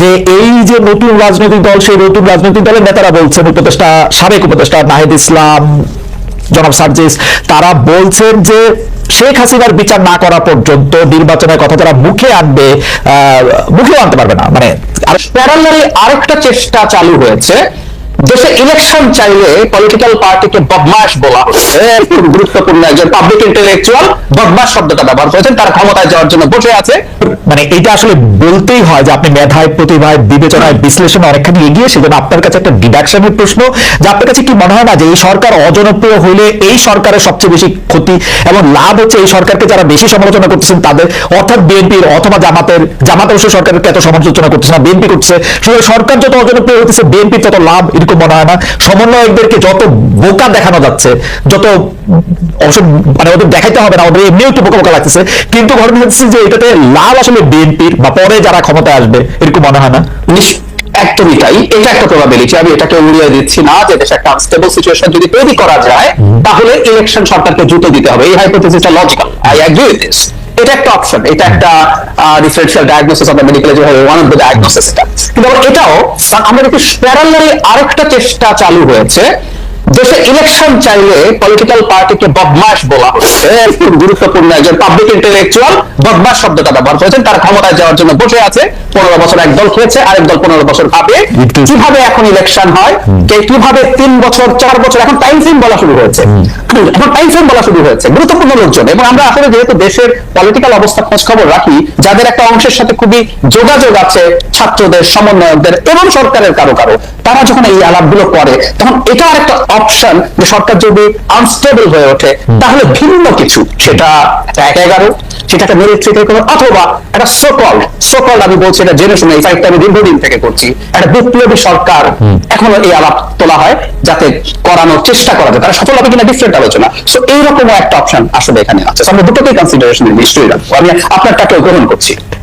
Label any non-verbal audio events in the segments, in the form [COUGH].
যে এই যে নতুন রাজনৈতিক দল, সেই নতুন রাজনৈতিক দলের নেতারা বলছেন উপদেষ্টা, সাবেক উপদেষ্টা নাহিদ ইসলাম, জনাব সার্জিস, তারা বলছেন যে শেখ হাসিনার বিচার না করা পর্যন্ত নির্বাচনের কথা তারা মুখে আনবে মুখেও আনতে পারবে না। মানে প্যারালালি আরেকটা চেষ্টা চালু হয়েছে দেশে ইলেকশন চাইলে পলিটিক্যাল পার্টিকে বদমাশ বলা হচ্ছে গুরুত্বপূর্ণ একজন পাবলিক ইন্টেলেকচুয়াল বদমাশ শব্দটা ব্যবহার করেছেন, তার ক্ষমতায় যাওয়ার জন্য বসে আছে। মানে এটা আসলে বলতেই হয় যে আপনি মেধায়, প্রতিভায়, বিবেচনায়, বিশ্লেষণে অনেকখানি এগিয়ে সেজন্য আপনার কাছে একটা ডিডাকশনের প্রশ্ন, যে আপনার কাছে কি মনে হয় না যে এই সরকার অজনপ্রিয় হইলে এই সরকারের সবচেয়ে বেশি ক্ষতি এবং লাভ হচ্ছে এই সরকারকে যারা বেশি সমালোচনা করতেছেন তাদের? অর্থাৎ বিএনপির অথবা জামাতের জামাত অবশ্য সরকারকে এত সমালোচনা করতেছে না, বিএনপি করছে। সুতরাং সরকার যত অজনপ্রিয় হতেছে বিএনপির তত লাভ এরকম মনে হয় না। সমন্বয়কদেরকে যত বোকা দেখানো যাচ্ছে, যত অবশ্য মানে ওদের দেখাইতে হবে না, ওদের এমনিও একটু বোকা বোকা লাগতেছে। কিন্তু ঘটনা হচ্ছে যে এটাতে লাভ আসলে বিএনপির বা পরে যারা ক্ষমতায় আসবে এরকম মনে হয় না? একদমই তাই। এটা একটা প্রবাবিলিটি আমি এটাকে উড়িয়ে দিচ্ছি না যে দেশে একটা আনস্টেবল সিচুয়েশন যদি তৈরি করা যায় তাহলে ইলেকশন সরকারকে জুতো দিতে হবে। এই হাইপোথিসিসটা লজিক্যাল আই উইথ দিস এটা একটা অপশন এটা একটা differential diagnosis of the medical one of the diagnosis এটা কিন্তু আবার এটাও আমরা দেখি প্যারালালি আরেকটা চেষ্টা চালু হয়েছে। দেশে ইলেকশন চাইলে পলিটিক্যাল পার্টিকে বদমাশ বলা হচ্ছে। খুব গুরুত্বপূর্ণ একজন পাবলিক ইন্টেলেকচুয়াল বদমাশ শব্দটা ব্যবহার করেছেন। তারা ক্ষমতায় যাওয়ার জন্য বসে আছে। পনেরো বছর এক দল খেয়েছে আরেক দল পনেরো বছর ভাবে। কীভাবে এখন ইলেকশন হয়? কে কীভাবে তিন বছর চার বছর এখন টাইম ফ্রেম বলা শুরু হয়েছে। এখন টাইম ফ্রেম বলা শুরু হয়েছে। গুরুত্বপূর্ণ লোকজন। এবং আমরা আসলে যেহেতু দেশের পলিটিক্যাল অবস্থা খোঁজ খবর রাখি যাদের একটা অংশের সাথে খুবই যোগাযোগ আছে ছাত্রদের সমন্বয়কদের এবং সরকারের কারও কারও তারা যখন এই আলাপগুলো করে তখন এটা একটা অপশন যে সরকার যদি আনস্টেবল হয়ে ওঠে তাহলে ভিন্ন কিছু। সেটা এক এগারো সেটা একটা মিলিটারি থেকে অথবা একটা সোকল সোকল আমি বলছি এটা জেনে শুনে এই ফাইটটা আমি দীর্ঘদিন থেকে করছি। একটা বিপ্লবী সরকার এখনও এই আলাপ তোলা হয় যাতে করানোর চেষ্টা করা যায়। তারা সফল হবে কিনা ডিফারেন্ট আলোচনা। সো এইরকম একটা অপশন আসলে এখানে আছে। আমরা দুটোকেই কনসিডারেশন নিশ্চয়ই রাখব আমি আপনারটাকেও গ্রহণ করছি।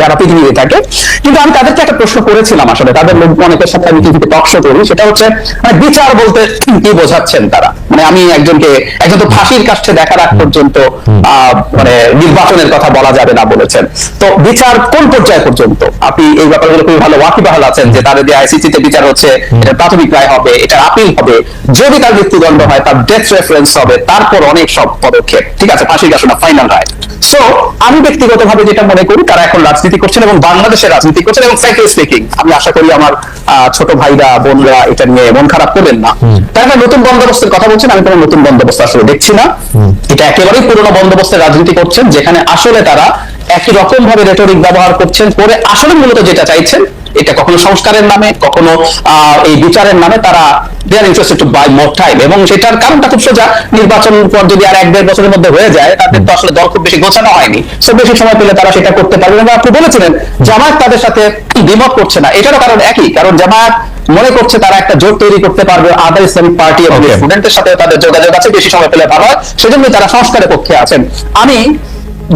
সারা পৃথিবীতে থাকে। কিন্তু আমি তাদেরকে একটা প্রশ্ন করেছিলাম আসলে তাদের লোক অনেকের সাথে আমি টিভিতে টক শো করি। সেটা হচ্ছে মানে বিচার বলতে কি বোঝাচ্ছেন তারা? মানে আমি একজনকে একজন তো ফাঁসির কাছে দেখার আগ পর্যন্ত মানে নির্বাচনের কথা বলা যাবে না বলেছেন। তো বিচার কোন পর্যায় পর্যন্ত? আপনি এই ব্যাপারগুলো খুবই ভালো ওয়াকিবহাল আছেন যে তাদের যে আইসিসি তে বিচার হচ্ছে এটা প্রাথমিক রায় হবে এটা আপিল হবে। যদি তার মৃত্যুদণ্ড হয় তার ডেথ রেফারেন্স হবে তারপর অনেক সব পদক্ষেপ। ঠিক আছে ফাঁসির কাছে ফাইনাল রায়। সো আমি ব্যক্তিগতভাবে যেটা মনে করি তারা এখন রাজনীতি করছেন এবং বাংলাদেশের রাজনীতি করছেন এবং ফ্র্যাঙ্কলি স্পিকিং আমি আশা করি আমার ছোট ভাইরা বোনরা এটা নিয়ে মন খারাপ করবেন না। তাই না নতুন বন্দোবস্তের কথা বলছেন আমি কোনো নতুন বন্দোবস্ত আসলে দেখছি না। এটা একেবারেই পুরোনো বন্দোবস্তের রাজনীতি করছেন যেখানে আসলে তারা একই রকম ভাবে রেটরিক ব্যবহার করছেন করে আসলে মূলত যেটা চাইছেন এটা কখনো সংস্কারের নামে কখনো এই বিচারের নামে তারা they are interested to buy more time এবং সেটার কারণটা খুব সোজা নির্বাচন পর যদি আর এক দেড় বছরের মধ্যে হয়ে যায় তাদের তো আসলে দল খুব বেশি গোছানো হয়নি। সো বেশি সময় পেলে তারা সেটা করতে পারবে এবং আপনি বলেছিলেন জামায়াত তাদের সাথে দ্বিমত করছে না। এটারও কারণ একই কারণ জামায়াত মনে করছে তারা একটা জোট তৈরি করতে পারবে আদার ইসলামিক পার্টি এবং. স্টুডেন্টের সাথে তাদের যোগাযোগ আছে বেশি সময় পেলে ভালো হয়। সেজন্য তারা সংস্কারের পক্ষে আছেন। আমি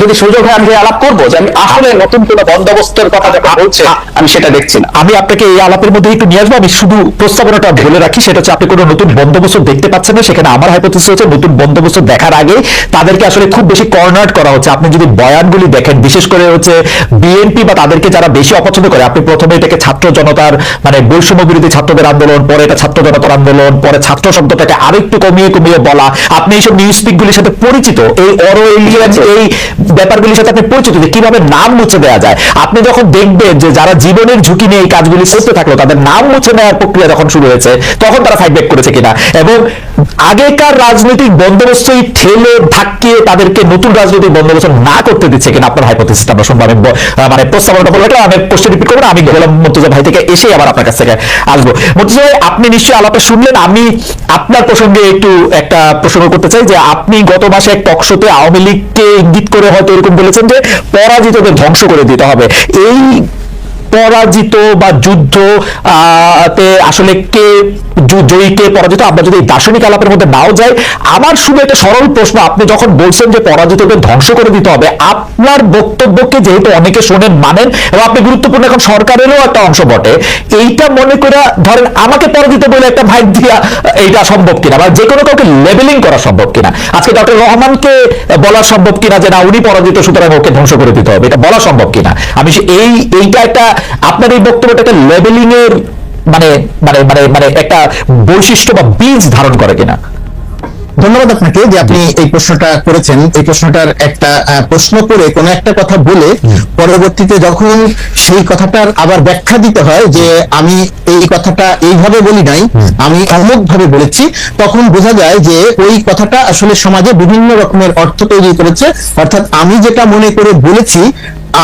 যদি সুযোগ হয় আমি আলাপ করব যে আমি আসলে নতুন কোন বন্দোবস্তের কথা যখন বলছে আমি সেটা দেখছি না। আমি আপনাকে এই আলাপের মধ্যে একটু নিয়ে আসব। আমি শুধু প্রস্তাবনাটা বলে রাখি সেটা হচ্ছে আপনি কোনো নতুন বন্দোবস্ত দেখতে পাচ্ছেন না। সেখানে আমার হাইপোথিস হচ্ছে নতুন বন্দোবস্ত দেখার আগে তাদেরকে আসলে খুব বেশি কর্নার্ড করা হচ্ছে। আপনি যদি বয়ানগুলি দেখেন বিশেষ করে হচ্ছে বিএনপি বা তাদেরকে যারা বেশি অপছন্দ করে আপনি প্রথমে এটাকে ছাত্র জনতার মানে বৈষম্য বিরোধী ছাত্রদের আন্দোলন পরে এটা ছাত্র জনতার আন্দোলন পরে ছাত্র শব্দটাকে আরেকটু কমিয়ে কমিয়ে বলা। আপনি এইসব নিউজ স্পিকগুলির সাথে পরিচিত এই অরোএলিয়ান এই ব্যাপারগুলির সাথে আপনি পরিচিত যে কীভাবে নাম মুছে দেওয়া যায়। আপনি যখন দেখবেন যে যারা জীবনের ঝুঁকি নিয়ে এই কাজগুলি করতে থাকল, তাদের নাম মুছে নেওয়ার প্রক্রিয়া যখন শুরু হয়েছে, তখন তারা ফাইট ব্যাক করেছে কিনা? এবং আগেকার রাজনৈতিক বন্দোবস্তই ঠেলে ধাক্কিয়ে তাদেরকে নতুন রাজনৈতিক বন্দোবস্ত না করতে দিচ্ছে কিনা আপনার হাইপোথিসিস আমরা শুনব। আমি মানে প্রস্তাবনাটা বলে আমি কোশ্চেন রিপিট করব আমি গোলাম মুর্তুজা ভাই থেকে এসে আবার আপনার কাছ থেকে আসব। মুর্তুজা ভাই, আপনি নিশ্চয়ই আলাপে শুনলেন, আমি আপনার প্রসঙ্গে একটু একটা প্রসঙ্গ করতে চাই যে আপনি গত মাসে এক টকশোতে আওয়ামী লীগকে ইঙ্গিত করে হয়তো এরকম বলেছেন যে পরাজিতদের ধ্বংস করে দিতে হবে। এই পরাজিত বা যুদ্ধ তে আসলে কে জয়ী, কে পরাজিত, আমরা যদি দার্শনিক আলাপের মধ্যে নাও যাই, আমার শুধু একটা সরল প্রশ্ন, আপনি যখন বলছেন যে পরাজিতদের ধ্বংস করে দিতে হবে, আপনার বক্তব্যকে যেহেতু অনেকে শোনেন, মানেন, এবং আপনি গুরুত্বপূর্ণ এখন সরকারেরও একটা অংশ বটে, এইটা মনে করে ধরেন আমাকে পরাজিত বলে একটা ভাইট দিয়া এইটা সম্ভব কিনা, বা যে কোনো কাউকে লেবেলিং করা সম্ভব কিনা। আজকে ডক্টর রহমানকে বলা সম্ভব কিনা যে না, উনি পরাজিত, সুতরাং ওকে ধ্বংস করে দিতে হবে, এটা বলা সম্ভব কিনা। আমি এই, এইটা একটা আপনার এই বক্তব্যটাকে লেবেলিং এর মানে মানে মানে মানে একটা বৈশিষ্ট্য বা বীজ ধারণ করে কিনা? ধন্যবাদ আপনাকে যে আপনি এই প্রশ্নটা করেছেন। এই প্রশ্নটার একটা প্রশ্ন করে কোন একটা কথা বলে পরবর্তীতে যখন সেই কথাটার আবার ব্যাখ্যা দিতে হয় যে আমি এই কথাটা এইভাবে বলি নাই আমি অমুক ভাবে বলেছি তখন বোঝা যায় যে ওই কথাটা আসলে সমাজে বিভিন্ন রকমের অর্থ তৈরি করেছে। অর্থাৎ আমি যেটা মনে করে বলেছি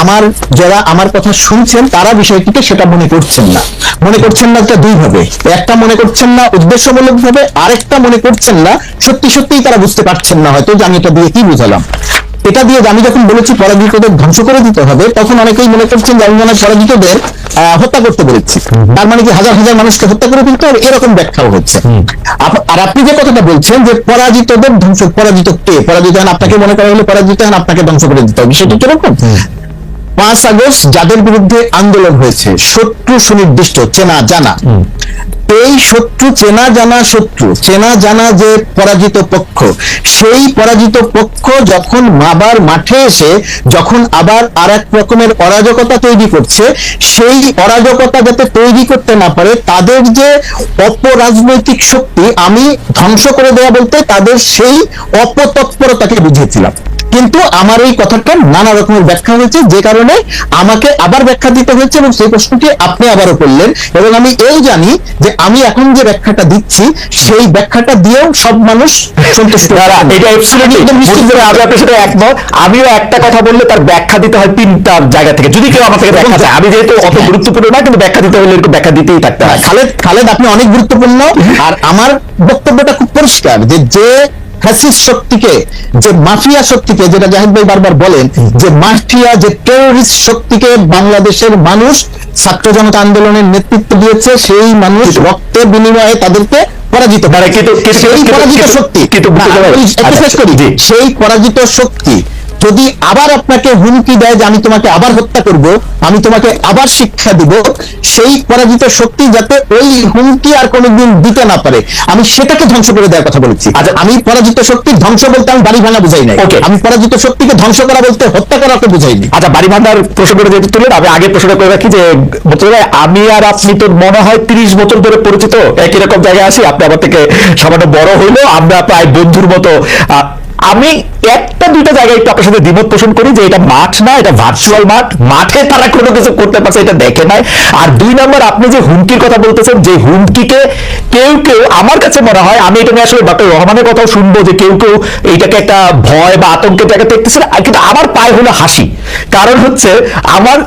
আমার যারা আমার কথা শুনছেন তারা বিষয়টিকে সেটা মনে করছেন না। মনে করছেন না এটা দুই ভাবে একটা মনে করছেন না উদ্দেশ্যমূলক ভাবে আরেকটা মনে করছেন না সত্যি সত্যিই তারা বুঝতে পারছেন না হয়তো যে আমি এটা দিয়ে কি বুঝালাম। এটা দিয়ে আমি যখন বলেছি পরাজিতদের ধ্বংস করে দিতে হবে তখন অনেকেই মনে করছেন যে আমি মনে হয় পরাজিতদের হত্যা করতে বলেছি। তার মানে কি হাজার হাজার মানুষকে হত্যা করে ফেলতে হবে? এরকম ব্যাখ্যাও হচ্ছে। আর আপনি যে কথাটা বলছেন যে পরাজিতদের ধ্বংস পরাজিত কে? পরাজিত হন আপনাকে মনে করা হলে পরাজিত হন আপনাকে ধ্বংস করে দিতে হবে। সেটা কীরকম? পাঁচ আগস্ট যাদের বিরুদ্ধে আন্দোলন হয়েছে শত্রু সুনির্দিষ্ট চেনা জানা। এই শত্রু চেনা জানা শত্রু, চেনা জানা যে পরাজিত পক্ষ, সেই পরাজিত পক্ষ যখন আবার মাঠে এসে, যখন আবার আর এক রকমের অরাজকতা তৈরি করছে, সেই অরাজকতা যাতে তৈরি করতে না পারে, তাদের যে অপরাজনৈতিক শক্তি আমি ধ্বংস করে দেওয়া বলতে তাদের সেই অপতৎপরতাকে বুঝিয়েছিলাম। কিন্তু আমার এই কথাটা নানা রকমের ব্যাখ্যা হয়েছে যে কারণে আমাকে আবার ব্যাখ্যা দিতে হয়েছে এবং সেই প্রশ্নটি আপনি আবারও করলেন এবং আমি এই জানি যে আমি এখন যে ব্যাখ্যাটা দিচ্ছি সেই ব্যাখ্যাটা দিয়েও সব মানুষ সন্তুষ্ট। এটা আমি আপনার সাথে একমত। আমিও একটা কথা বললে তার ব্যাখ্যা দিতে হয় তিনটা জায়গা থেকে। যদি কেউ আমার থেকে ব্যাখ্যা চায় আমি যেহেতু অত গুরুত্বপূর্ণ না কিন্তু ব্যাখ্যা দিতে হলে এরকম ব্যাখ্যা দিতেই থাকতে হয়। খালেদ খালেদ আপনি অনেক গুরুত্বপূর্ণ। আর আমার বক্তব্যটা খুব পরিষ্কার যে যে শক্তিকে যে মাফিয়া শক্তিকে যেটা জাহিদ ভাই বারবার বলেন যে মাফিয়া যে টেরোরিস্ট শক্তিকে বাংলাদেশের মানুষ ছাত্র জনতা আন্দোলনের নেতৃত্ব দিয়েছে সেই মানুষ রক্তের বিনিময়ে তাদেরকে পরাজিত না, না, কিন্তু- কিন্তু- সেই পরাজিত শক্তি। আচ্ছা। সেই পরাজিত শক্তি যদি আবার আপনাকে হুমকি দেয় যে আমি তোমাকে আবার হত্যা করব আমি তোমাকে আবার শিক্ষা দিব সেই পরাজিত শক্তি যাতে ওই হুমকি আর কোনোদিন দিতে না পারে। আমি সেটাকে ধ্বংস করে দেওয়ার কথা বলেছি। আচ্ছা। আমি পরাজিত শক্তির ধ্বংস বলতে আমি বাড়ি ভাঙা বুঝাই নাই. আমি পরাজিত শক্তিকে ধ্বংস করা বলতে হত্যা করাকে বুঝাইনি। আচ্ছা বাড়ি ভাঙার প্রসঙ্গটা যেহেতু তুলে আমি আগে প্রশ্ন করে রাখি যে আমি আর আপনি তো মনে হয় তিরিশ বছর ধরে পরিচিত? একই রকম জায়গায় আছি আপনি আমার থেকে সামান্য বড় হইল আমরা প্রায় বন্ধুর মতো আমি একটা, দুইটা জায়গায় একটু আপনার সাথে দ্বিমত পোষণ করি যে এটা মাঠ না, এটা ভার্চুয়াল মাঠ। মাঠে তারা কোনো কিছু করতে পারছে, এটা দেখে নাই। আর দুই নম্বর, আপনি যে হুমকির কথা বলতেছেন, যে হুমকিকে কেউ কেউ, আমার কাছে মনে হয়, আমি এটা নিয়ে আসলে ডক্টর রহমানের কথাও শুনব যে কেউ কেউ এইটাকে একটা ভয় বা আতঙ্কের জায়গা দেখতেছে কিন্তু আমার পায়ে হলো হাসি। কারণ হচ্ছে, আমার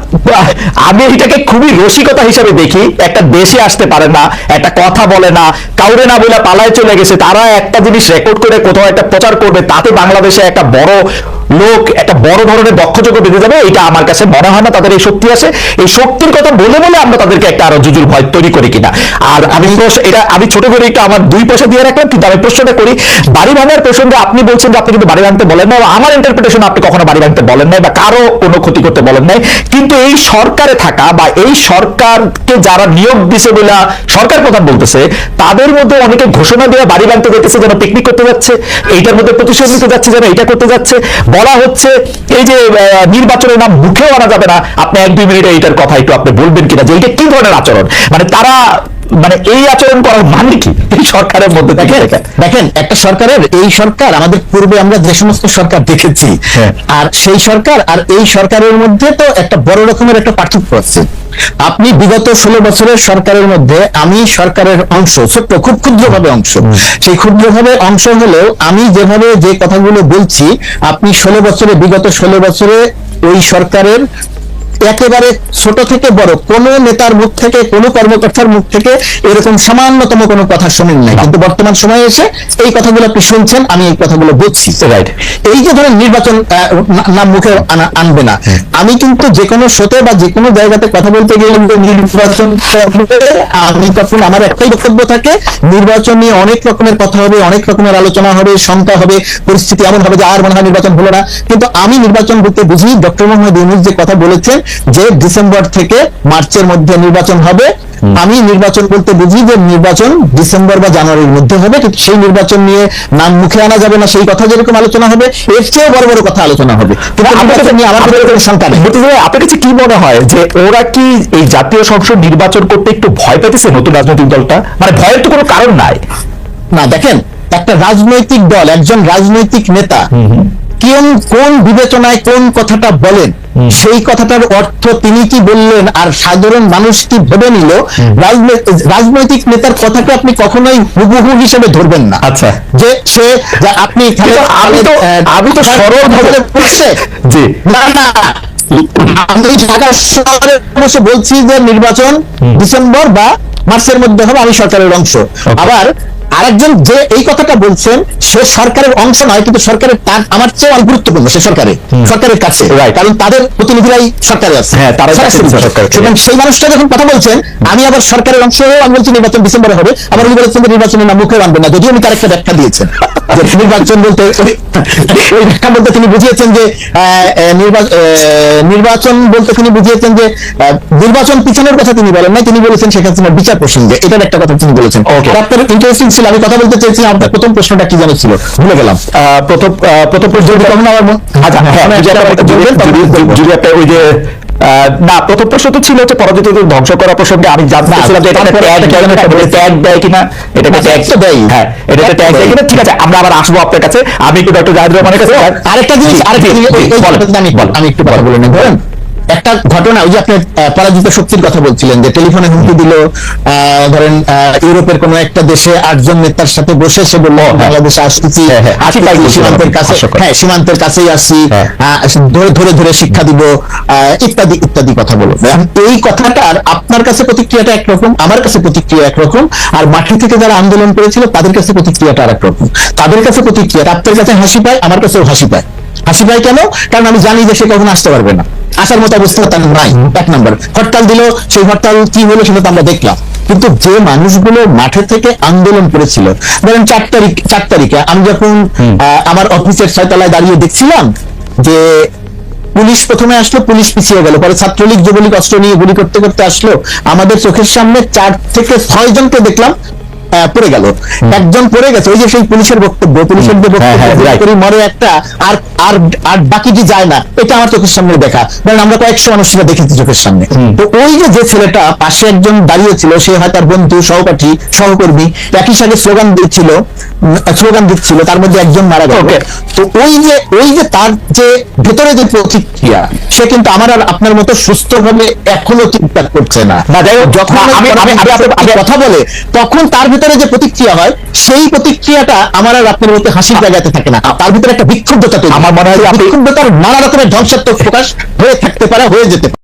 আমি এটাকে খুবই রসিকতা হিসাবে দেখি। একটা দেশে আসতে পারে না, একটা কথা বলে না, কাউরে না বলে পালায় চলে গেছে, তারা একটা জিনিস রেকর্ড করে কোথাও একটা প্রচার করবে, তাতে বাংলাদেশে একটা বড় লোক, একটা বড় ধরনের দক্ষযোগ্য বেঁধে যাবে, এটা আমার কাছে মনে হয় না, তাদের এই শক্তি আছে। এই শক্তির কথা বলে বলে আমরা তাদেরকে একটা আরও জুজুর ভয় তৈরি করি কিনা। আর আমি এটা আমি ছোট করে একটু আমার দুই পয়সা দিয়ে রাখলাম, কিন্তু আমি প্রশ্নটা করি, বাড়ি ভাঙার প্রসঙ্গে আপনি বলছেন যে আপনি কিন্তু বাড়ি ভাঙতে বলেন না আমার ইন্টারপ্রিটেশন আপনি কখনো বাড়ি ভাঙতে বলেন নাই বা কারও কোনো ক্ষতি করতে বলেন নাই। কিন্তু এই সরকারে থাকা বা এই সরকারকে যারা নিয়োগ দিছে বলে সরকার প্রধান বলতেছে, তাদের মধ্যে অনেকে ঘোষণা দেওয়া বাড়ি ভাঙতে যেতেছে যেন পিকনিক করতে যাচ্ছে। এইটার মধ্যে প্রতিশোধ নিতে যাচ্ছে যেন এটা করতে যাচ্ছে। বলা হচ্ছে এই যে নির্বাচনের নাম মুখেও আনা যাবে না। আপনি এক দুই মিনিটে এটার কথা একটু আপনি বলবেন কিনা যে এটা কি ধরনের আচরণ? মানে তারা মানে এই আচরণ করার মানে কি? এই সরকারের মধ্যে দেখেন দেখেন। একটা সরকারের এই সরকার আমাদের পূর্বে আমরা যে সমস্ত সরকার দেখেছি হ্যাঁ। আর সেই সরকার আর এই সরকারের মধ্যে তো একটা বড় রকমের একটা পার্থক্য আছে। আপনি বিগত ষোলো বছরের সরকারের মধ্যে আমি সরকারের অংশ ছোট্ট খুব ক্ষুদ্রভাবে অংশ। সেই ক্ষুদ্রভাবে অংশ হলেও আমি যেভাবে যে কথাগুলো বলছি আপনি ষোলো বছরে বিগত ষোলো বছরে ওই সরকারের একেবারে ছোট থেকে বড়। কোন নেতার মুখ থেকে কোন কর্মকর্তার মুখ থেকে এরকম সামান্যতম কোনো কথা শুনেন নাই। কিন্তু বর্তমান সময়ে এসে এই কথাগুলো আপনি শুনছেন আমি এই কথাগুলো বুঝছি। Right. এই যে ধরেন নির্বাচন নাম মুখে আনবে না। আমি কিন্তু যে কোনো শোতে বা যে কোনো জায়গাতে কথা বলতে গেলে নির্বাচন আমি তখন আমার একটাই বক্তব্য থাকে নির্বাচন নিয়ে অনেক রকমের কথা হবে অনেক রকমের আলোচনা হবে শঙ্কা হবে পরিস্থিতি এমন হবে যে আর মনে হয় নির্বাচন হলো না। কিন্তু আমি নির্বাচন বলতে বুঝি ডক্টর মোহাম্মদ ইউনুস যে কথা বলেছেন যে ডিসেম্বর থেকে মার্চের মধ্যে নির্বাচন হবে আমি নির্বাচন বলতে বুঝি যে নির্বাচন ডিসেম্বর বা জানুয়ারির মধ্যে হবে কিন্তু সেই নির্বাচন নিয়ে নাম মুখে আনা যাবে না সেই কথা যেরকম আলোচনা হবে এর চেয়েও বড় বড় কথা আলোচনা হবে। আপনার কাছে কি মনে হয় যে ওরা কি এই জাতীয় সংসদ নির্বাচন করতে একটু ভয় পেতেছে নতুন রাজনৈতিক দলটা? মানে ভয়ের তো কোনো কারণ নাই। না দেখেন একটা রাজনৈতিক দল একজন রাজনৈতিক নেতা কোন কোন বিবেচনায় কোন কথাটা বলেন সেই কথাটার অর্থ তিনি কি বললেন আর সাধারণ মানুষ কি ভেবে নিল? রাজনৈতিক নেতার কথাকে আপনি কখনোই হুবহু হিসেবে ধরবেন না। আচ্ছা। যে সে আপনি আমি তো আমি তো সরল ভাবে বলছে? [LAUGHS] জি। না না। আমি ঢাকা শহরে বসে বলছি যে নির্বাচন ডিসেম্বর বা মার্চের মধ্যে হবে আমি সরকারের অংশ। আবার আরেকজন যে এই কথাটা বলছেন সে সরকারের অংশ নয় কিন্তু সরকারের তার আমার চেয়ে অনেক গুরুত্বপূর্ণ সে সরকারে সরকারের কাছে। কারণ তাদের প্রতিনিধিরাই সরকারে আছে হ্যাঁ, দেশে। সরকার। সুতরাং সেই মানুষটা যখন কথা বলছেন আমি আবার সরকারের অংশ হয়েও আমি বলছি নির্বাচন ডিসেম্বরে হবে আবার উনি বলেছেন নির্বাচনের নাম মুখে আনবেন না যদিও উনি তার একটা ব্যাখ্যা দিয়েছেন। [LAUGHS] যে নির্বাচন বলতে ওই ব্যাখ্যা বলতে তিনি বুঝিয়েছেন যে নির্বাচন বলতে তিনি বুঝিয়েছেন যে নির্বাচন পিছনের কথা তিনি বলেন নাই তিনি বলেছেন শেখ হাসিনার বিচার প্রসঙ্গে। এটার একটা কথা তিনি বলেছেন। ইন্টারেস্টিং ছিল আমি কথা বলতে চেয়েছি আপনার প্রথম প্রশ্নটা কি জানো ছিল? ভুলে গেলাম। প্রথম প্রথম প্রশ্ন তখন আমার আচ্ছা যদি একটা ওই যে না প্রথম প্রশ্ন তো ছিল পরাজিতদের ধ্বংস করা প্রসঙ্গে আমি জানতে যে এটা তারপরে ট্যাগ দেয় কিনা? দেয় এটাকে ট্যাগ তো দেয়ই। হ্যাঁ এটা Tag ট্যাগ দেয় কিনা? ঠিক আছে আমরা আবার আসব আপনার কাছে। আমি একটু ডক্টর জাহিদ রহমানের কাছে। আরেকটা জিনিস আরেকটা আমি একটু কথা বলে একটা ঘটনা ওই যে আপনি পরাজিত শক্তির কথা বলছিলেন যে টেলিফোনে হুমকি দিল ধরেন ইউরোপের কোন একটা দেশে আটজন নেতার সাথে বসে সে বলল বাংলাদেশে আসতেছি হ্যাঁ, হ্যাঁ, সীমান্তের কাছে হ্যাঁ সীমান্তের কাছেই আসি হ্যাঁ। আহ, ধরে ধরে ধরে শিক্ষা দিব আহ, ইত্যাদি ইত্যাদি কথা বলো এই কথাটার আপনার কাছে প্রতিক্রিয়াটা একরকম আমার কাছে প্রতিক্রিয়া একরকম আর মাঠে থেকে যারা আন্দোলন করেছিল তাদের কাছে প্রতিক্রিয়াটা আর রকম তাদের কাছে প্রতিক্রিয়া আপনার কাছে হাসি পায় আমার কাছেও হাসি পায়। হাসি পায় কেন? কারণ আমি জানি যে সে কখনো আসতে পারবে না। আসার মতো অবস্থা তার নাই। এক নম্বর। হরতাল দিল সেই হরতাল কি হলো সেটা তো আমরা দেখলাম। কিন্তু যে মানুষগুলো মাঠে থেকে আন্দোলন করেছিল ধরেন চার তারিখ চার তারিখে আমি যখন আমার অফিসের ছয়তলায় দাঁড়িয়ে দেখছিলাম যে পুলিশ প্রথমে আসলো পুলিশ পিছিয়ে গেল। পরে ছাত্রলীগ যুবলীগ অস্ত্র নিয়ে গুলি করতে করতে আসলো। আমাদের চোখের সামনে চার থেকে ছয় জনকে দেখলাম। পড়ে গেল। একজন পড়ে গেছে ওই যে সেই পুলিশের বক্তব্য পুলিশের যে হ্যাঁ, হ্যাঁ, বক্তব্য করি মরে একটা আর আর আর বাকিটি যায় না এটা আমার চোখের সামনে দেখা। কারণ আমরা কয়েকশো মানুষ দেখেছি চোখের সামনে। তো ওই যে যে ছেলেটা পাশে একজন দাঁড়িয়েছিল সে হয় তার বন্ধু সহপাঠী সহকর্মী একই সাথে স্লোগান দিচ্ছিল স্লোগান দিচ্ছিল তার মধ্যে একজন মারা গেল। তো ওই যে ওই যে তার যে ভেতরে যে প্রতিক্রিয়া সে কিন্তু আমার আর আপনার মতো সুস্থভাবে এখনও চিন্তা করছে না। না, যাই হোক, যখন আমি কথা বলে তখন তার ভিতরে যে প্রতিক্রিয়া হয় সেই প্রতিক্রিয়াটা আমার আর আপনার মধ্যে হাসির জায়গাতে থাকে না। তার ভিতরে একটা বিক্ষুব্ধতা তৈরি আমার মনে হয় বিক্ষুব্ধতার নানা রকমের ধ্বংসাত্মক প্রকাশ হয়ে থাকতে পারে হয়ে যেতে পারে।